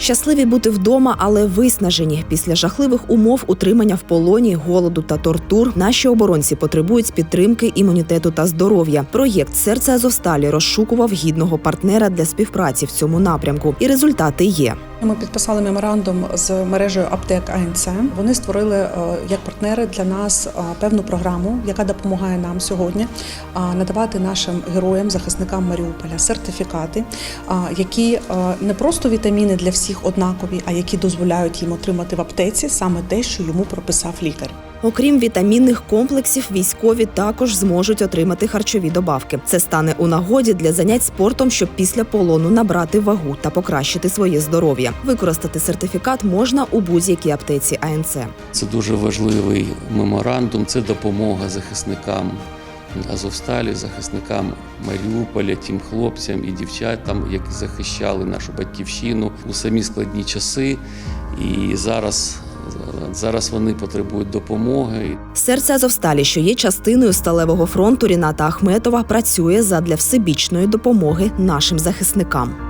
Щасливі бути вдома, але виснажені. Після жахливих умов утримання в полоні, голоду та тортур наші оборонці потребують підтримки імунітету та здоров'я. Проєкт Серце Азовсталі розшукував гідного партнера для співпраці в цьому напрямку, і результати є. Ми підписали меморандум з мережею аптек АНЦ. Вони створили е, як партнери для нас е, певну програму, яка допомагає нам сьогодні е, надавати нашим героям, захисникам Маріуполя сертифікати, які не просто вітаміни для всіх однакові, а які дозволяють їм отримати в аптеці саме те, що йому прописав лікар. Окрім вітамінних комплексів, військові також зможуть отримати харчові добавки. Це стане у нагоді для занять спортом, щоб після полону набрати вагу та покращити своє здоров'я. Використати сертифікат можна у будь-якій аптеці АНЦ. Це дуже важливий меморандум. Це допомога захисникам Азовсталі, захисникам Маріуполя, тим хлопцям і дівчатам, які захищали нашу батьківщину у самі складні часи. І зараз, зараз вони потребують допомоги. Серце Азовсталі, що є частиною сталевого фронту Ріната Ахметова, працює задля всебічної допомоги нашим захисникам.